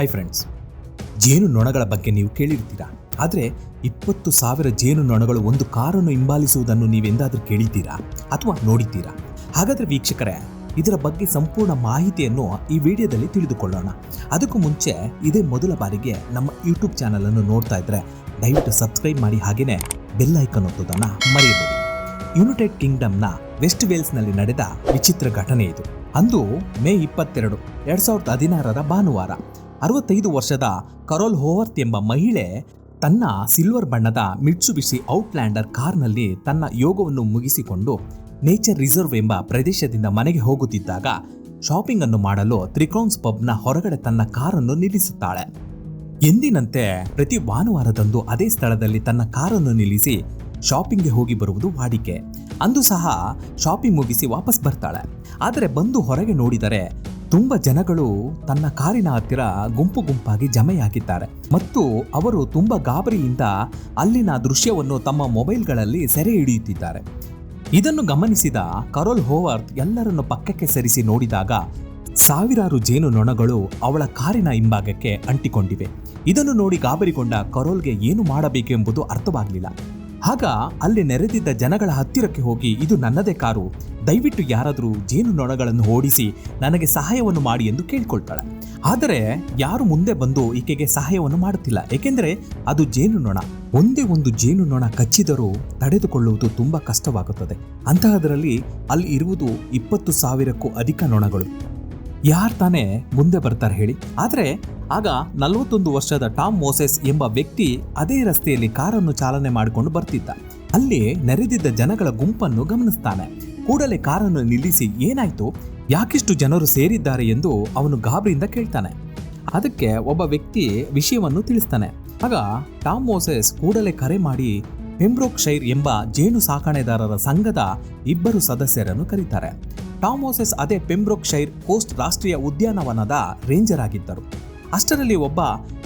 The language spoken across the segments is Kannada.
ಹಾಯ್ ಫ್ರೆಂಡ್ಸ್ ಜೇನು ನೊಣಗಳ ಬಗ್ಗೆ ನೀವು ಕೇಳಿರ್ತೀರಾ? ಆದರೆ ಇಪ್ಪತ್ತು ಸಾವಿರ ಜೇನು ನೊಣಗಳು ಒಂದು ಕಾರನ್ನು ಹಿಂಬಾಲಿಸುವುದನ್ನು ನೀವೆಂದಾದರೂ ಕೇಳಿದ್ದೀರಾ? ಅಥವಾ ನೋಡಿದ್ದೀರಾ? ಹಾಗಾದರೆ ವೀಕ್ಷಕರೇ, ಇದರ ಬಗ್ಗೆ ಸಂಪೂರ್ಣ ಮಾಹಿತಿಯನ್ನು ಈ ವಿಡಿಯೋದಲ್ಲಿ ತಿಳಿದುಕೊಳ್ಳೋಣ. ಅದಕ್ಕೂ ಮುಂಚೆ ಇದೇ ಮೊದಲ ಬಾರಿಗೆ ನಮ್ಮ ಯೂಟ್ಯೂಬ್ ಚಾನಲನ್ನು ನೋಡ್ತಾ ಇದ್ರೆ ದಯವಿಟ್ಟು ಸಬ್ಸ್ಕ್ರೈಬ್ ಮಾಡಿ ಹಾಗೆಯೇ ಬೆಲ್ ಐಕನ್ ಒತ್ತೋದನ್ನು ಮರೆಯಬೇಡಿ. ಯುನೈಟೆಡ್ ಕಿಂಗ್ಡಮ್ನ ವೆಸ್ಟ್ ವೇಲ್ಸ್ನಲ್ಲಿ ನಡೆದ ವಿಚಿತ್ರ ಘಟನೆ ಇದು. ಅಂದು ಮೇ ಇಪ್ಪತ್ತೆರಡು, ಎರಡು ಸಾವಿರದ ಹದಿನಾರರ ಭಾನುವಾರ. ಅರವತ್ತೈದು ವರ್ಷದ ಕರೋಲ್ ಹೋವರ್ತ್ ಎಂಬ ಮಹಿಳೆ ತನ್ನ ಸಿಲ್ವರ್ ಬಣ್ಣದ ಮಿಟ್ಸುಬಿಸಿ ಔಟ್ಲ್ಯಾಂಡರ್ ಕಾರ್ನಲ್ಲಿ ತನ್ನ ಯೋಗವನ್ನು ಮುಗಿಸಿಕೊಂಡು ನೇಚರ್ ರಿಸರ್ವ್ ಎಂಬ ಪ್ರದೇಶದಿಂದ ಮನೆಗೆ ಹೋಗುತ್ತಿದ್ದಾಗ ಶಾಪಿಂಗ್ ಅನ್ನು ಮಾಡಲು ತ್ರಿಕೋನ್ಸ್ ಪಬ್ನ ಹೊರಗಡೆ ತನ್ನ ಕಾರನ್ನು ನಿಲ್ಲಿಸುತ್ತಾಳೆ. ಎಂದಿನಂತೆ ಪ್ರತಿ ಭಾನುವಾರದಂದು ಅದೇ ಸ್ಥಳದಲ್ಲಿ ತನ್ನ ಕಾರನ್ನು ನಿಲ್ಲಿಸಿ ಶಾಪಿಂಗ್ಗೆ ಹೋಗಿ ಬರುವುದು ವಾಡಿಕೆ. ಅಂದು ಸಹ ಶಾಪಿಂಗ್ ಮುಗಿಸಿ ವಾಪಸ್ ಬರ್ತಾಳೆ. ಆದರೆ ಬಂದು ಹೊರಗೆ ನೋಡಿದರೆ ತುಂಬ ಜನಗಳು ತನ್ನ ಕಾರಿನ ಹತ್ತಿರ ಗುಂಪು ಗುಂಪಾಗಿ ಜಮೆಯಾಗಿದ್ದಾರೆ. ಮತ್ತು ಅವರು ತುಂಬ ಗಾಬರಿಯಿಂದ ಅಲ್ಲಿನ ದೃಶ್ಯವನ್ನು ತಮ್ಮ ಮೊಬೈಲ್ಗಳಲ್ಲಿ ಸೆರೆ ಹಿಡಿಯುತ್ತಿದ್ದಾರೆ. ಇದನ್ನು ಗಮನಿಸಿದ ಕರೋಲ್ ಹೋವರ್ತ್ ಎಲ್ಲರನ್ನು ಪಕ್ಕಕ್ಕೆ ಸರಿಸಿ ನೋಡಿದಾಗ ಸಾವಿರಾರು ಜೇನು ನೊಣಗಳು ಅವಳ ಕಾರಿನ ಹಿಂಭಾಗಕ್ಕೆ ಅಂಟಿಕೊಂಡಿವೆ. ಇದನ್ನು ನೋಡಿ ಗಾಬರಿಗೊಂಡ ಕರೋಲ್ಗೆ ಏನು ಮಾಡಬೇಕೆಂಬುದು ಅರ್ಥವಾಗಲಿಲ್ಲ. ಆಗ ಅಲ್ಲಿ ನೆರೆದಿದ್ದ ಜನಗಳ ಹತ್ತಿರಕ್ಕೆ ಹೋಗಿ, ಇದು ನನ್ನದೇ ಕಾರು. ದಯವಿಟ್ಟು ಯಾರಾದರೂ ಜೇನು ನೊಣಗಳನ್ನು ಓಡಿಸಿ ನನಗೆ ಸಹಾಯವನ್ನು ಮಾಡಿ ಎಂದು ಕೇಳ್ಕೊಳ್ತಾಳೆ. ಆದರೆ ಯಾರು ಮುಂದೆ ಬಂದು ಈಕೆಗೆ ಸಹಾಯವನ್ನು ಮಾಡುತ್ತಿಲ್ಲ. ಏಕೆಂದರೆ ಅದು ಜೇನು ನೊಣ ಒಂದೇ ಒಂದು ಜೇನು ನೊಣ ಕಚ್ಚಿದರೂ ತಡೆದುಕೊಳ್ಳುವುದು ತುಂಬ ಕಷ್ಟವಾಗುತ್ತದೆ. ಅಂತಹದರಲ್ಲಿ ಅಲ್ಲಿ ಇರುವುದು ಇಪ್ಪತ್ತು ಸಾವಿರಕ್ಕೂ ಅಧಿಕ ನೊಣಗಳು. ಯಾರು ತಾನೇ ಮುಂದೆ ಬರ್ತಾರೆ ಹೇಳಿ. ಆದರೆ ಆಗ ನಲವತ್ತೊಂದು ವರ್ಷದ ಟಾಮ್ ಮೋಸೆಸ್ ಎಂಬ ವ್ಯಕ್ತಿ ಅದೇ ರಸ್ತೆಯಲ್ಲಿ ಕಾರನ್ನು ಚಾಲನೆ ಮಾಡಿಕೊಂಡು ಬರ್ತಿದ್ದ. ಅಲ್ಲಿ ನೆರೆದಿದ್ದ ಜನಗಳ ಗುಂಪನ್ನು ಗಮನಿಸ್ತಾನೆ. ಕೂಡಲೇ ಕಾರನ್ನು ನಿಲ್ಲಿಸಿ ಏನಾಯ್ತು? ಯಾಕಿಷ್ಟು ಜನರು ಸೇರಿದ್ದಾರೆ ಎಂದು ಅವನು ಗಾಬರಿಯಿಂದ ಕೇಳ್ತಾನೆ. ಅದಕ್ಕೆ ಒಬ್ಬ ವ್ಯಕ್ತಿ ವಿಷಯವನ್ನು ತಿಳಿಸ್ತಾನೆ. ಆಗ ಟಾಮ್ ಮೋಸೆಸ್ ಕೂಡಲೇ ಕರೆ ಮಾಡಿ ಪೆಂಬ್ರೋಕ್ ಶೈರ್ ಎಂಬ ಜೇನು ಸಾಕಣೆದಾರರ ಸಂಘದ ಇಬ್ಬರು ಸದಸ್ಯರನ್ನು ಕರೀತಾರೆ. ಟಾಮ್ ಮೋಸೆಸ್ ಅದೇ ಪೆಂಬ್ರೋಕ್ ಶೈರ್ ಕೋಸ್ಟ್ ರಾಷ್ಟ್ರೀಯ ಉದ್ಯಾನವನದ ರೇಂಜರ್ ಆಗಿದ್ದರು. ಅಷ್ಟರಲ್ಲಿ ಒಬ್ಬ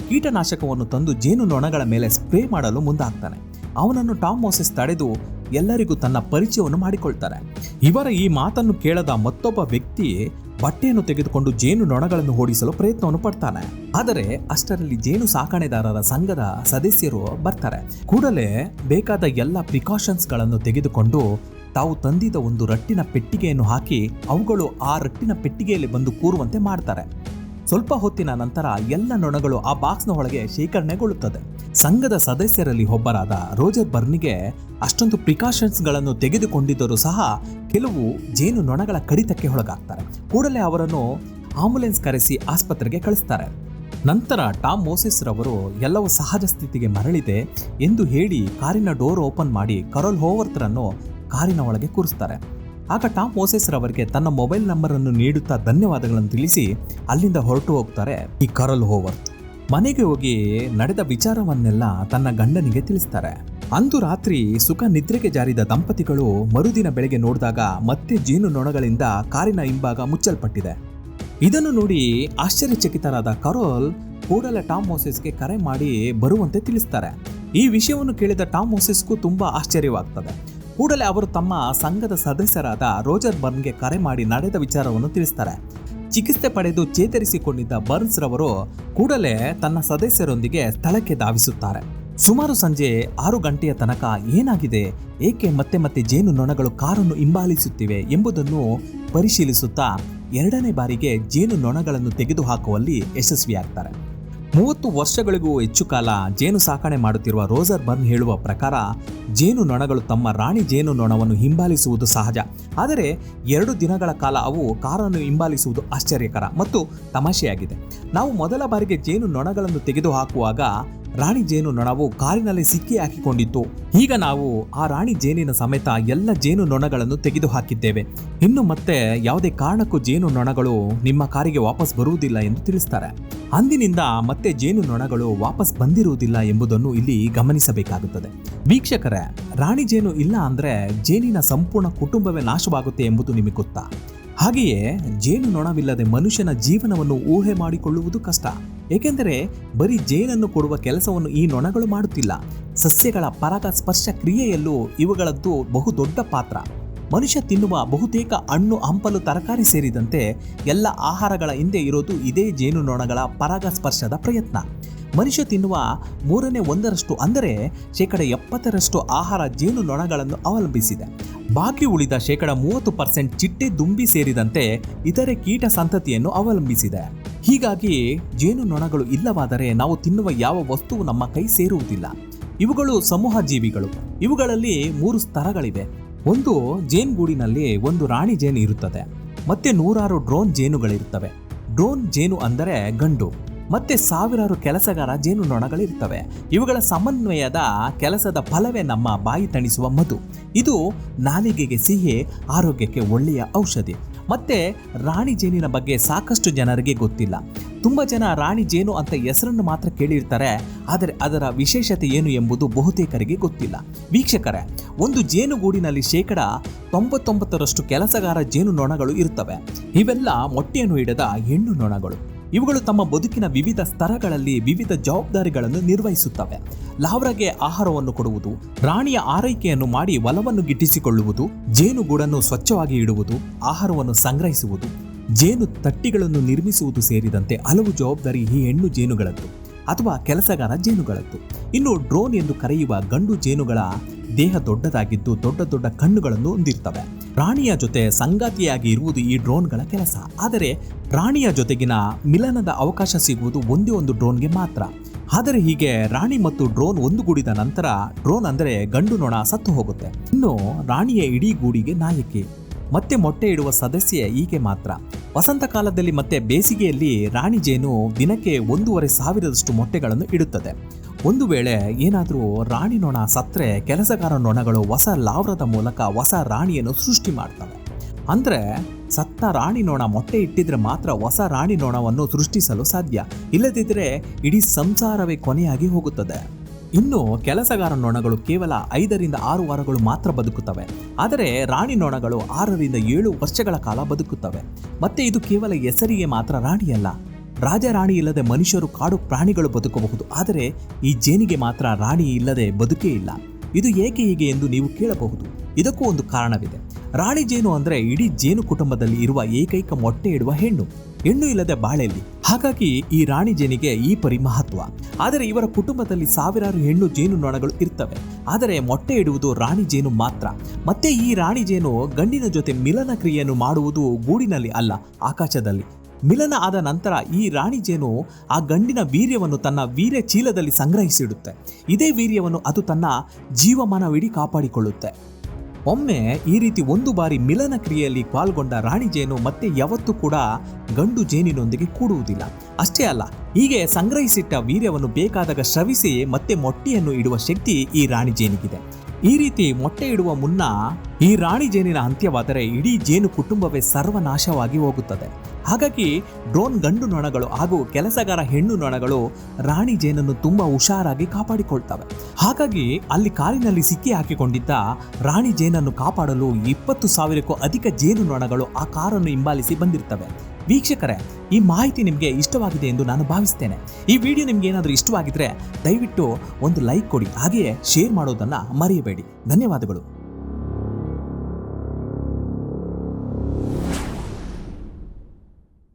ಕೀಟನಾಶಕವನ್ನು ತಂದು ಜೇನು ನೊಣಗಳ ಮೇಲೆ ಸ್ಪ್ರೇ ಮಾಡಲು ಮುಂದಾಗ್ತಾನೆ. ಅವನನ್ನು ಟಾಮ್ ಮೋಸೆಸ್ ತಡೆದು ಎಲ್ಲರಿಗೂ ತನ್ನ ಪರಿಚಯವನ್ನು ಮಾಡಿಕೊಳ್ತಾರೆ. ಇವರ ಈ ಮಾತನ್ನು ಕೇಳದ ಮತ್ತೊಬ್ಬ ವ್ಯಕ್ತಿ ಬಟ್ಟೆಯನ್ನು ತೆಗೆದುಕೊಂಡು ಜೇನು ನೊಣಗಳನ್ನು ಓಡಿಸಲು ಪ್ರಯತ್ನವನ್ನು ಪಡ್ತಾನೆ. ಆದರೆ ಅಷ್ಟರಲ್ಲಿ ಜೇನು ಸಾಕಣೆದಾರರ ಸಂಘದ ಸದಸ್ಯರು ಬರ್ತಾರೆ. ಕೂಡಲೇ ಬೇಕಾದ ಎಲ್ಲ ಪ್ರಿಕಾಷನ್ಸ್ಗಳನ್ನು ತೆಗೆದುಕೊಂಡು ತಾವು ತಂದಿದ ಒಂದು ರಟ್ಟಿನ ಪೆಟ್ಟಿಗೆಯನ್ನು ಹಾಕಿ ಅವುಗಳು ಆ ರಟ್ಟಿನ ಪೆಟ್ಟಿಗೆಯಲ್ಲಿ ಬಂದು ಕೂರುವಂತೆ ಮಾಡ್ತಾರೆ. ಸ್ವಲ್ಪ ಹೊತ್ತಿನ ನಂತರ ಎಲ್ಲ ನೊಣಗಳು ಆ ಬಾಕ್ಸ್ನ ಒಳಗೆ ಶೇಖರಣೆಗೊಳ್ಳುತ್ತದೆ. ಸಂಘದ ಸದಸ್ಯರಲ್ಲಿ ಒಬ್ಬರಾದ ರೋಜರ್ ಬರ್ನಿಗೆ ಅಷ್ಟೊಂದು ಪ್ರಿಕಾಷನ್ಸ್ಗಳನ್ನು ತೆಗೆದುಕೊಂಡಿದ್ದರೂ ಸಹ ಕೆಲವು ಜೇನು ನೊಣಗಳ ಕಡಿತಕ್ಕೆ ಒಳಗಾಗ್ತಾರೆ. ಕೂಡಲೇ ಅವರನ್ನು ಆಂಬುಲೆನ್ಸ್ ಕರೆಸಿ ಆಸ್ಪತ್ರೆಗೆ ಕಳಿಸ್ತಾರೆ. ನಂತರ ಟಾಮ್ ಮೋಸಿಸ್ ರವರು ಎಲ್ಲವೂ ಸಹಜ ಸ್ಥಿತಿಗೆ ಮರಳಿದೆ ಎಂದು ಹೇಳಿ ಕಾರಿನ ಡೋರ್ ಓಪನ್ ಮಾಡಿ ಕರೋಲ್ ಹೋವರ್ತರನ್ನು ಕಾರಿನ ಒಳಗೆ ಕೂರಿಸ್ತಾರೆ. ಆಗ ಟಾಮ್ ಮೋಸೆಸ್ ರವರಿಗೆ ತನ್ನ ಮೊಬೈಲ್ ನಂಬರನ್ನು ನೀಡುತ್ತಾ ಧನ್ಯವಾದಗಳನ್ನು ತಿಳಿಸಿ ಅಲ್ಲಿಂದ ಹೊರಟು ಹೋಗ್ತಾರೆ ಈ ಕರಲ್ ಹೋವರ್ತ್. ಮನೆಗೆ ಹೋಗಿ ನಡೆದ ವಿಚಾರವನ್ನೆಲ್ಲ ತನ್ನ ಗಂಡನಿಗೆ ತಿಳಿಸ್ತಾರೆ. ಅಂದು ರಾತ್ರಿ ಸುಖ ನಿದ್ರೆಗೆ ಜಾರಿದ ದಂಪತಿಗಳು ಮರುದಿನ ಬೆಳಗ್ಗೆ ನೋಡಿದಾಗ ಮತ್ತೆ ಜೇನು ನೊಣಗಳಿಂದ ಕಾರಿನ ಹಿಂಭಾಗ ಮುಚ್ಚಲ್ಪಟ್ಟಿದೆ. ಇದನ್ನು ನೋಡಿ ಆಶ್ಚರ್ಯಚಕಿತರಾದ ಕರೋಲ್ ಕೂಡಲೇ ಟಾಮ್ ಮೋಸೆಸ್ಗೆ ಕರೆ ಮಾಡಿ ಬರುವಂತೆ ತಿಳಿಸ್ತಾರೆ. ಈ ವಿಷಯವನ್ನು ಕೇಳಿದ ಟಾಮ್ ಮೋಸೆಸ್ಗೂ ತುಂಬಾ ಆಶ್ಚರ್ಯವಾಗ್ತದೆ. ಕೂಡಲೇ ಅವರು ತಮ್ಮ ಸಂಘದ ಸದಸ್ಯರಾದ ರೋಜರ್ ಬರ್ನ್ಗೆ ಕರೆ ಮಾಡಿ ನಡೆದ ವಿಚಾರವನ್ನು ತಿಳಿಸ್ತಾರೆ. ಚಿಕಿತ್ಸೆ ಪಡೆದು ಚೇತರಿಸಿಕೊಂಡಿದ್ದ ಬರ್ನ್ಸ್ ರವರು ಕೂಡಲೇ ತನ್ನ ಸದಸ್ಯರೊಂದಿಗೆ ಸ್ಥಳಕ್ಕೆ ಧಾವಿಸುತ್ತಾರೆ. ಸುಮಾರು ಸಂಜೆ ಆರು ಗಂಟೆಯ ತನಕ ಏನಾಗಿದೆ, ಏಕೆ ಮತ್ತೆ ಮತ್ತೆ ಜೇನು ನೊಣಗಳು ಕಾರನ್ನು ಹಿಂಬಾಲಿಸುತ್ತಿವೆ ಎಂಬುದನ್ನು ಪರಿಶೀಲಿಸುತ್ತಾ ಎರಡನೇ ಬಾರಿಗೆ ಜೇನು ನೊಣಗಳನ್ನು ತೆಗೆದುಹಾಕುವಲ್ಲಿ ಯಶಸ್ವಿಯಾಗ್ತಾರೆ. ಮೂವತ್ತು ವರ್ಷಗಳಿಗೂ ಹೆಚ್ಚು ಕಾಲ ಜೇನು ಸಾಕಣೆ ಮಾಡುತ್ತಿರುವ ರೋಜರ್ ಬರ್ನ್ ಹೇಳುವ ಪ್ರಕಾರ, ಜೇನು ನೊಣಗಳು ತಮ್ಮ ರಾಣಿ ಜೇನು ನೊಣವನ್ನು ಹಿಂಬಾಲಿಸುವುದು ಸಹಜ. ಆದರೆ, ಎರಡು ದಿನಗಳ ಕಾಲ ಅವು ಕಾರನ್ನು ಹಿಂಬಾಲಿಸುವುದು ಆಶ್ಚರ್ಯಕರ ಮತ್ತು ತಮಾಷೆಯಾಗಿದೆ. ನಾವು ಮೊದಲ ಬಾರಿಗೆ ಜೇನು ನೊಣಗಳನ್ನು ತೆಗೆದುಹಾಕುವಾಗ ರಾಣಿ ಜೇನು ನೊಣವು ಕಾರಿನಲ್ಲಿ ಸಿಕ್ಕಿ ಹಾಕಿಕೊಂಡಿತ್ತು. ಈಗ ನಾವು ಆ ರಾಣಿ ಜೇನಿನ ಸಮೇತ ಎಲ್ಲ ಜೇನು ನೊಣಗಳನ್ನು ತೆಗೆದು ಹಾಕಿದ್ದೇವೆ ಇನ್ನು ಮತ್ತೆ ಯಾವುದೇ ಕಾರಣಕ್ಕೂ ಜೇನು ನೊಣಗಳು ನಿಮ್ಮ ಕಾರಿಗೆ ವಾಪಸ್ ಬರುವುದಿಲ್ಲ ಎಂದು ತಿಳಿಸ್ತಾರೆ. ಅಂದಿನಿಂದ ಮತ್ತೆ ಜೇನು ನೊಣಗಳು ವಾಪಸ್ ಬಂದಿರುವುದಿಲ್ಲ ಎಂಬುದನ್ನು ಇಲ್ಲಿ ಗಮನಿಸಬೇಕಾಗುತ್ತದೆ. ವೀಕ್ಷಕರೇ, ರಾಣಿ ಜೇನು ಇಲ್ಲ ಅಂದ್ರೆ ಜೇನಿನ ಸಂಪೂರ್ಣ ಕುಟುಂಬವೇ ನಾಶವಾಗುತ್ತೆ ಎಂಬುದು ನಿಮಗೆ ಗೊತ್ತಾ? ಹಾಗೆಯೇ ಜೇನು ನೊಣವಿಲ್ಲದೆ ಮನುಷ್ಯನ ಜೀವನವನ್ನು ಊಹೆ ಮಾಡಿಕೊಳ್ಳುವುದು ಕಷ್ಟ. ಏಕೆಂದರೆ ಬರೀ ಜೇನನ್ನು ಕೊಡುವ ಕೆಲಸವನ್ನು ಈ ನೊಣಗಳು ಮಾಡುತ್ತಿಲ್ಲ. ಸಸ್ಯಗಳ ಪರಾಗ ಸ್ಪರ್ಶ ಕ್ರಿಯೆಯಲ್ಲೂ ಇವುಗಳದ್ದು ಬಹುದೊಡ್ಡ ಪಾತ್ರ. ಮನುಷ್ಯ ತಿನ್ನುವ ಬಹುತೇಕ ಹಣ್ಣು, ಹಂಪಲು, ತರಕಾರಿ ಸೇರಿದಂತೆ ಎಲ್ಲ ಆಹಾರಗಳ ಹಿಂದೆ ಇರೋದು ಇದೇ ಜೇನುನೊಣಗಳ ಪರಾಗಸ್ಪರ್ಶದ ಪ್ರಯತ್ನ ಮನುಷ್ಯ ತಿನ್ನುವ ಮೂರನೇ ಒಂದರಷ್ಟು ಅಂದರೆ ಶೇಕಡ ಎಪ್ಪತ್ತರಷ್ಟು ಆಹಾರ ಜೇನುನೊಣಗಳನ್ನು ಅವಲಂಬಿಸಿದೆ ಬಾಕಿ ಉಳಿದ ಶೇಕಡ ಮೂವತ್ತು ಪರ್ಸೆಂಟ್ ಚಿಟ್ಟೆ, ದುಂಬಿ ಸೇರಿದಂತೆ ಇತರೆ ಕೀಟ ಸಂತತಿಯನ್ನು ಅವಲಂಬಿಸಿದೆ ಹೀಗಾಗಿ ಜೇನುನೊಣಗಳು ಇಲ್ಲವಾದರೆ ನಾವು ತಿನ್ನುವ ಯಾವ ವಸ್ತುವು ನಮ್ಮ ಕೈ ಸೇರುವುದಿಲ್ಲ. ಇವುಗಳು ಸಮೂಹ ಜೀವಿಗಳು. ಇವುಗಳಲ್ಲಿ ಮೂರು ಸ್ತರಗಳಿವೆ. ಒಂದು ಜೇನುಗೂಡಿನಲ್ಲಿ ಒಂದು ರಾಣಿ ಜೇನು ಇರುತ್ತದೆ. ಮತ್ತೆ ನೂರಾರು ಡ್ರೋನ್ ಜೇನುಗಳಿರುತ್ತವೆ. ಡ್ರೋನ್ ಜೇನು ಅಂದರೆ ಗಂಡು. ಮತ್ತೆ ಸಾವಿರಾರು ಕೆಲಸಗಾರ ಜೇನುನೊಣಗಳಿರ್ತವೆ ಇವುಗಳ ಸಮನ್ವಯದ ಕೆಲಸದ ಫಲವೇ ನಮ್ಮ ಬಾಯಿ ತಣಿಸುವ ಮಧು. ಇದು ನಾಲಿಗೆಗೆ ಸಿಹಿ, ಆರೋಗ್ಯಕ್ಕೆ ಒಳ್ಳೆಯ ಔಷಧಿ. ಮತ್ತೆ ರಾಣಿ ಜೇನಿನ ಬಗ್ಗೆ ಸಾಕಷ್ಟು ಜನರಿಗೆ ಗೊತ್ತಿಲ್ಲ. ತುಂಬ ಜನ ರಾಣಿ ಜೇನು ಅಂತ ಹೆಸರನ್ನು ಮಾತ್ರ ಕೇಳಿರ್ತಾರೆ, ಆದರೆ ಅದರ ವಿಶೇಷತೆ ಏನು ಎಂಬುದು ಬಹುತೇಕರಿಗೆ ಗೊತ್ತಿಲ್ಲ. ವೀಕ್ಷಕರೇ, ಒಂದು ಜೇನುಗೂಡಿನಲ್ಲಿ ಶೇಕಡ ತೊಂಬತ್ತೊಂಬತ್ತರಷ್ಟು ಕೆಲಸಗಾರ ಜೇನು ನೊಣಗಳು ಇರುತ್ತವೆ. ಇವೆಲ್ಲ ಮೊಟ್ಟೆಯನ್ನು ಇಡದ ಹೆಣ್ಣು ನೊಣಗಳು. ಇವುಗಳು ತಮ್ಮ ಬದುಕಿನ ವಿವಿಧ ಸ್ತರಗಳಲ್ಲಿ ವಿವಿಧ ಜವಾಬ್ದಾರಿಗಳನ್ನು ನಿರ್ವಹಿಸುತ್ತವೆ. ಲಾವ್ರಗೆ ಆಹಾರವನ್ನು ಕೊಡುವುದು, ರಾಣಿಯ ಆರೈಕೆಯನ್ನು ಮಾಡಿ ಒಲವನ್ನು ಗಿಟ್ಟಿಸಿಕೊಳ್ಳುವುದು ಜೇನುಗೂಡನ್ನು ಸ್ವಚ್ಛವಾಗಿ ಇಡುವುದು, ಆಹಾರವನ್ನು ಸಂಗ್ರಹಿಸುವುದು, ಜೇನು ತಟ್ಟಿಗಳನ್ನು ನಿರ್ಮಿಸುವುದು ಸೇರಿದಂತೆ ಹಲವು ಜವಾಬ್ದಾರಿ ಈ ಹೆಣ್ಣು ಜೇನುಗಳದ್ದು ಅಥವಾ ಕೆಲಸಗಾರ ಜೇನುಗಳದ್ದು. ಇನ್ನು ಡ್ರೋನ್ ಎಂದು ಕರೆಯುವ ಗಂಡು ಜೇನುಗಳ ದೇಹ ದೊಡ್ಡದಾಗಿದ್ದು ದೊಡ್ಡ ದೊಡ್ಡ ಕಣ್ಣುಗಳನ್ನು ಹೊಂದಿರ್ತವೆ ರಾಣಿಯ ಜೊತೆ ಸಂಗಾತಿಯಾಗಿ ಇರುವುದು ಈ ಡ್ರೋನ್ಗಳ ಕೆಲಸ. ಆದರೆ ರಾಣಿಯ ಜೊತೆಗಿನ ಮಿಲನದ ಅವಕಾಶ ಸಿಗುವುದು ಒಂದೇ ಒಂದು ಡ್ರೋನ್ಗೆ ಮಾತ್ರ. ಆದರೆ ಹೀಗೆ ರಾಣಿ ಮತ್ತು ಡ್ರೋನ್ ಒಂದುಗೂಡಿದ ನಂತರ ಡ್ರೋನ್ ಅಂದರೆ ಗಂಡು ನೊಣ ಸತ್ತು ಹೋಗುತ್ತೆ. ಇನ್ನು ರಾಣಿಯ ಇಡೀ ಗೂಡಿಗೆ ನಾಯಕಿ. ಮತ್ತೆ ಮೊಟ್ಟೆ ಇಡುವ ಸದಸ್ಯೆ ಈಕೆ ಮಾತ್ರ. ವಸಂತ ಕಾಲದಲ್ಲಿ ಮತ್ತೆ ಬೇಸಿಗೆಯಲ್ಲಿ ರಾಣಿ ಜೇನು ದಿನಕ್ಕೆ ಒಂದೂವರೆ ಸಾವಿರದಷ್ಟು ಮೊಟ್ಟೆಗಳನ್ನು ಇಡುತ್ತದೆ. ಒಂದು ವೇಳೆ ಏನಾದರೂ ರಾಣಿ ನೊಣ ಸತ್ರೆ ಕೆಲಸಗಾರ ನೊಣಗಳು ಹೊಸ ಲಾವ್ರದ ಮೂಲಕ ಹೊಸ ರಾಣಿಯನ್ನು ಸೃಷ್ಟಿ ಮಾಡ್ತವೆ. ಅಂದ್ರೆ ಸತ್ತ ರಾಣಿ ನೋಣ ಮೊಟ್ಟೆ ಇಟ್ಟಿದ್ರೆ ಮಾತ್ರ ಹೊಸ ರಾಣಿ ನೋಣವನ್ನು ಸೃಷ್ಟಿಸಲು ಸಾಧ್ಯ. ಇಲ್ಲದಿದ್ದರೆ ಇಡೀ ಸಂಸಾರವೇ ಕೊನೆಯಾಗಿ ಹೋಗುತ್ತದೆ. ಇನ್ನು ಕೆಲಸಗಾರ ನೊಣಗಳು ಕೇವಲ ಐದರಿಂದ ಆರು ವಾರಗಳು ಮಾತ್ರ ಬದುಕುತ್ತವೆ. ಆದರೆ ರಾಣಿ ನೊಣಗಳು ಆರರಿಂದ ಏಳು ವರ್ಷಗಳ ಕಾಲ ಬದುಕುತ್ತವೆ. ಮತ್ತೆ ಇದು ಕೇವಲ ಹೆಸರಿಗೆ ಮಾತ್ರ ರಾಣಿಯಲ್ಲ. ರಾಜ ರಾಣಿ ಇಲ್ಲದೆ ಮನುಷ್ಯರು ಕಾಡು ಪ್ರಾಣಿಗಳು ಬದುಕಬಹುದು. ಆದರೆ ಈ ಜೇನಿಗೆ ಮಾತ್ರ ರಾಣಿ ಇಲ್ಲದೆ ಬದುಕೇ ಇಲ್ಲ. ಇದು ಏಕೆ ಹೀಗೆ ಎಂದು ನೀವು ಕೇಳಬಹುದು. ಇದಕ್ಕೂ ಒಂದು ಕಾರಣವಿದೆ. ರಾಣಿ ಜೇನು ಅಂದ್ರೆ ಇಡೀ ಜೇನು ಕುಟುಂಬದಲ್ಲಿ ಇರುವ ಏಕೈಕ ಮೊಟ್ಟೆ ಇಡುವ ಹೆಣ್ಣು. ಹೆಣ್ಣು ಇಲ್ಲದೆ ಬಾಳೆಯಲ್ಲಿ. ಹಾಗಾಗಿ ಈ ರಾಣಿ ಜೇನಿಗೆ ಈ ಪರಿ ಮಹತ್ವ. ಆದರೆ ಇವರ ಕುಟುಂಬದಲ್ಲಿ ಸಾವಿರಾರು ಹೆಣ್ಣು ಜೇನು ನೊಣಗಳು ಇರ್ತವೆ. ಆದರೆ ಮೊಟ್ಟೆ ಇಡುವುದು ರಾಣಿ ಜೇನು ಮಾತ್ರ. ಮತ್ತೆ ಈ ರಾಣಿ ಜೇನು ಗಂಡಿನ ಜೊತೆ ಮಿಲನ ಕ್ರಿಯೆಯನ್ನು ಮಾಡುವುದು ಗೂಡಿನಲ್ಲಿ ಅಲ್ಲ, ಆಕಾಶದಲ್ಲಿ. ಮಿಲನ ಆದ ನಂತರ ಈ ರಾಣಿ ಜೇನು ಆ ಗಂಡಿನ ವೀರ್ಯವನ್ನು ತನ್ನ ವೀರ್ಯ ಚೀಲದಲ್ಲಿ ಸಂಗ್ರಹಿಸಿಡುತ್ತೆ. ಇದೇ ವೀರ್ಯವನ್ನು ಅದು ತನ್ನ ಜೀವಮಾನವಿಡೀ ಕಾಪಾಡಿಕೊಳ್ಳುತ್ತೆ. ಒಮ್ಮೆ ಈ ರೀತಿ ಒಂದು ಬಾರಿ ಮಿಲನ ಕ್ರಿಯೆಯಲ್ಲಿ ಪಾಲ್ಗೊಂಡ ರಾಣಿ ಜೇನು ಮತ್ತೆ ಯಾವತ್ತೂ ಕೂಡ ಗಂಡು ಜೇನಿನೊಂದಿಗೆ ಕೂಡುವುದಿಲ್ಲ. ಅಷ್ಟೇ ಅಲ್ಲ, ಹೀಗೆ ಸಂಗ್ರಹಿಸಿಟ್ಟ ವೀರ್ಯವನ್ನು ಬೇಕಾದಾಗ ಶ್ರವಿಸಿ ಮತ್ತೆ ಮೊಟ್ಟೆಯನ್ನು ಇಡುವ ಶಕ್ತಿ ಈ ರಾಣಿ ಜೇನಿಗಿದೆ. ಈ ರೀತಿ ಮೊಟ್ಟೆ ಇಡುವ ಮುನ್ನ ಈ ರಾಣಿ ಜೇನಿನ ಅಂತ್ಯವಾದರೆ ಇಡೀ ಜೇನು ಕುಟುಂಬವೇ ಸರ್ವನಾಶವಾಗಿ ಹೋಗುತ್ತದೆ. ಹಾಗಾಗಿ ಡ್ರೋನ್ ಗಂಡು ನೊಣಗಳು ಹಾಗೂ ಕೆಲಸಗಾರ ಹೆಣ್ಣು ನೊಣಗಳು ರಾಣಿ ಜೇನನ್ನು ತುಂಬಾ ಹುಷಾರಾಗಿ ಕಾಪಾಡಿಕೊಳ್ತವೆ. ಹಾಗಾಗಿ ಅಲ್ಲಿ ಕಾರಿನಲ್ಲಿ ಸಿಕ್ಕಿ ಹಾಕಿಕೊಂಡಿದ್ದ ರಾಣಿ ಜೇನನ್ನು ಕಾಪಾಡಲು ಇಪ್ಪತ್ತು ಸಾವಿರಕ್ಕೂ ಅಧಿಕ ಜೇನು ನೊಣಗಳು ಆ ಕಾರನ್ನು ಹಿಂಬಾಲಿಸಿ ಬಂದಿರ್ತವೆ. ವೀಕ್ಷಕರೇ, ಈ ಮಾಹಿತಿ ನಿಮಗೆ ಇಷ್ಟವಾಗಿದೆ ಎಂದು ನಾನು ಭಾವಿಸ್ತೇನೆ. ಈ ವಿಡಿಯೋ ನಿಮ್ಗೆ ಏನಾದರೂ ಇಷ್ಟವಾಗಿದ್ರೆ ದಯವಿಟ್ಟು ಒಂದು ಲೈಕ್ ಕೊಡಿ, ಹಾಗೆಯೇ ಶೇರ್ ಮಾಡೋದನ್ನ ಮರೆಯಬೇಡಿ. ಧನ್ಯವಾದಗಳು.